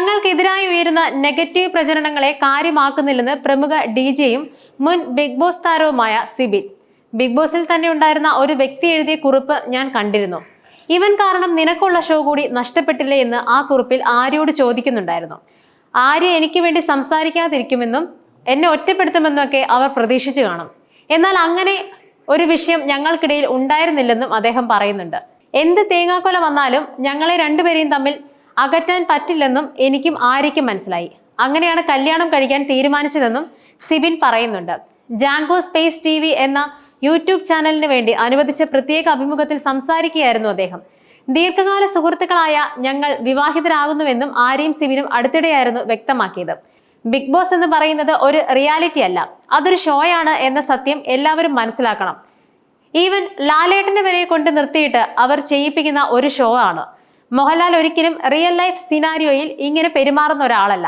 തങ്ങൾക്കെതിരായി ഉയരുന്ന നെഗറ്റീവ് പ്രചരണങ്ങളെ കാര്യമാക്കുന്നില്ലെന്ന് പ്രമുഖ ഡി ജെയും മുൻ ബിഗ് ബോസ് താരവുമായ സിബിൻ. ബിഗ് ബോസിൽ തന്നെ ഉണ്ടായിരുന്ന ഒരു വ്യക്തി എഴുതിയ കുറിപ്പ് ഞാൻ കണ്ടിരുന്നു. ഇവൻ കാരണം നിനക്കുള്ള ഷോ കൂടി നഷ്ടപ്പെട്ടില്ലേ എന്ന് ആ കുറിപ്പിൽ ആര്യോട് ചോദിക്കുന്നുണ്ടായിരുന്നു. ആര്യ എനിക്ക് വേണ്ടി സംസാരിക്കാതിരിക്കുമെന്നും എന്നെ ഒറ്റപ്പെടുത്തുമെന്നൊക്കെ അവർ പ്രതീക്ഷിച്ചു കാണും. എന്നാൽ അങ്ങനെ ഒരു വിഷയം ഞങ്ങൾക്കിടയിൽ ഉണ്ടായിരുന്നില്ലെന്നും അദ്ദേഹം പറയുന്നുണ്ട്. എന്ത് തേങ്ങാക്കൊല വന്നാലും ഞങ്ങളെ രണ്ടുപേരെയും തമ്മിൽ അകറ്റാൻ പറ്റില്ലെന്നും എനിക്കും ആര്യയ്ക്കും മനസ്സിലായി. അങ്ങനെയാണ് കല്യാണം കഴിക്കാൻ തീരുമാനിച്ചതെന്നും സിബിൻ പറയുന്നുണ്ട്. ജാങ്കോ സ്പേസ് ടി വി എന്ന യൂട്യൂബ് ചാനലിന് വേണ്ടി അനുവദിച്ച പ്രത്യേക അഭിമുഖത്തിൽ സംസാരിക്കുകയായിരുന്നു അദ്ദേഹം. ദീർഘകാല സുഹൃത്തുക്കളായ ഞങ്ങൾ വിവാഹിതരാകുന്നുവെന്നും ആര്യയും സിബിനും അടുത്തിടെയായിരുന്നു വ്യക്തമാക്കിയത്. ബിഗ് ബോസ് എന്ന് പറയുന്നത് ഒരു റിയാലിറ്റി അല്ല. അതൊരു ഷോയാണ് എന്ന സത്യം എല്ലാവരും മനസ്സിലാക്കണം. ഈവൻ ലാലേട്ടനെ വരെ കൊണ്ട് നിർത്തിയിട്ട് അവർ ചെയ്യിപ്പിക്കുന്ന ഒരു ഷോ ആണ്. മോഹൻലാൽ ഒരിക്കലും റിയൽ ലൈഫ് സിനാരിയോയിൽ ഇങ്ങനെ പെരുമാറുന്ന ഒരാളല്ല.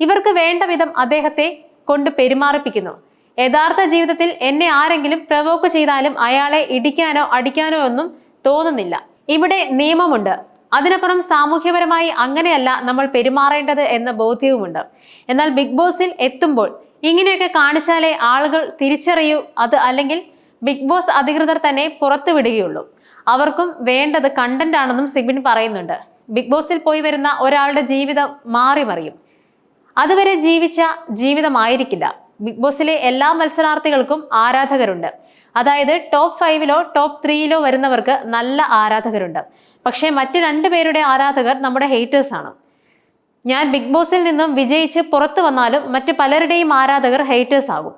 ഇവർക്ക് വേണ്ട വിധം അദ്ദേഹത്തെ കൊണ്ട് പെരുമാറിപ്പിക്കുന്നു. യഥാർത്ഥ ജീവിതത്തിൽ എന്നെ ആരെങ്കിലും പ്രവോക്ക് ചെയ്താലും അയാളെ ഇടിക്കാനോ അടിക്കാനോ ഒന്നും തോന്നുന്നില്ല. ഇവിടെ നിയമമുണ്ട്. അതിനപ്പുറം സാമൂഹ്യപരമായി അങ്ങനെയല്ല നമ്മൾ പെരുമാറേണ്ടത് എന്ന ബോധ്യവുമുണ്ട്. എന്നാൽ ബിഗ് ബോസിൽ എത്തുമ്പോൾ ഇങ്ങനെയൊക്കെ കാണിച്ചാലേ ആളുകൾ തിരിച്ചറിയൂ. അത് അല്ലെങ്കിൽ ബിഗ് ബോസ് അധികൃതർ തന്നെ പുറത്തുവിടുകയുള്ളൂ. അവർക്കും വേണ്ടത് കണ്ടന്റ് ആണെന്നും സിബിൻ പറയുന്നുണ്ട്. ബിഗ് ബോസിൽ പോയി വരുന്ന ഒരാളുടെ ജീവിതം മാറി മറിയും. അതുവരെ ജീവിച്ച ജീവിതമായിരിക്കില്ല. ബിഗ് ബോസിലെ എല്ലാ മത്സരാർത്ഥികൾക്കും ആരാധകരുണ്ട്. അതായത് ടോപ്പ് ഫൈവിലോ ടോപ്പ് ത്രീയിലോ വരുന്നവർക്ക് നല്ല ആരാധകരുണ്ട്. പക്ഷേ മറ്റ് രണ്ട് പേരുടെ ആരാധകർ നമ്മുടെ ഹേറ്റേഴ്സാണ് ഞാൻ ബിഗ് ബോസിൽ നിന്നും വിജയിച്ച് പുറത്തു വന്നാലും മറ്റ് പലരുടെയും ആരാധകർ ഹേറ്റേഴ്സ് ആകും.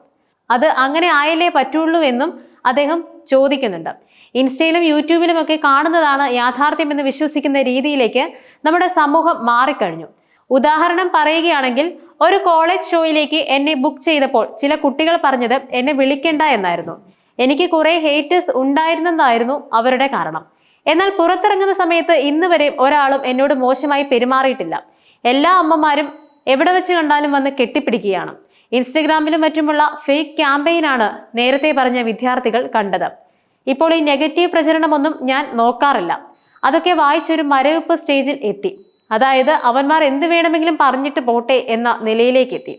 അത് അങ്ങനെ ആയല്ലേ പറ്റുള്ളൂ എന്നും അദ്ദേഹം ചോദിക്കുന്നുണ്ട്. ഇൻസ്റ്റയിലും യൂട്യൂബിലും ഒക്കെ കാണുന്നതാണ് യാഥാർത്ഥ്യമെന്ന് വിശ്വസിക്കുന്ന രീതിയിലേക്ക് നമ്മുടെ സമൂഹം മാറിക്കഴിഞ്ഞു. ഉദാഹരണം പറയുകയാണെങ്കിൽ ഒരു കോളേജ് ഷോയിലേക്ക് എന്നെ ബുക്ക് ചെയ്തപ്പോൾ ചില കുട്ടികൾ പറഞ്ഞത് എന്നെ വിളിക്കണ്ട എന്നായിരുന്നു. എനിക്ക് കുറെ ഹേറ്റേഴ്സ് ഉണ്ടായിരുന്നെന്നായിരുന്നു അവരുടെ കാരണം. എന്നാൽ പുറത്തിറങ്ങുന്ന സമയത്ത് ഇന്ന് വരെ ഒരാളും എന്നോട് മോശമായി പെരുമാറിയിട്ടില്ല. എല്ലാ അമ്മമാരും എവിടെ വെച്ച് കണ്ടാലും വന്ന് കെട്ടിപ്പിടിക്കുകയാണ്. ഇൻസ്റ്റഗ്രാമിലും മറ്റുമുള്ള ഫേക്ക് ക്യാമ്പയിനാണ് നേരത്തെ പറഞ്ഞ വിദ്യാർത്ഥികൾ കണ്ടത്. ഇപ്പോൾ ഈ നെഗറ്റീവ് പ്രചരണമൊന്നും ഞാൻ നോക്കാറില്ല. അതൊക്കെ വായിച്ചൊരു മരവിപ്പ് സ്റ്റേജിൽ എത്തി. അതായത് അവന്മാർ എന്ത് വേണമെങ്കിലും പറഞ്ഞിട്ട് പോട്ടെ എന്ന നിലയിലേക്ക് എത്തി.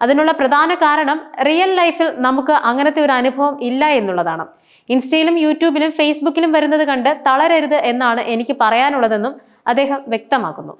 അതിനുള്ള പ്രധാന കാരണം റിയൽ ലൈഫിൽ നമുക്ക് അങ്ങനത്തെ ഒരു അനുഭവം ഇല്ല എന്നുള്ളതാണ്. ഇൻസ്റ്റയിലും യൂട്യൂബിലും ഫേസ്ബുക്കിലും വരുന്നത് കണ്ട് തളരരുത് എന്നാണ് എനിക്ക് പറയാനുള്ളതെന്നും അദ്ദേഹം വ്യക്തമാക്കുന്നു.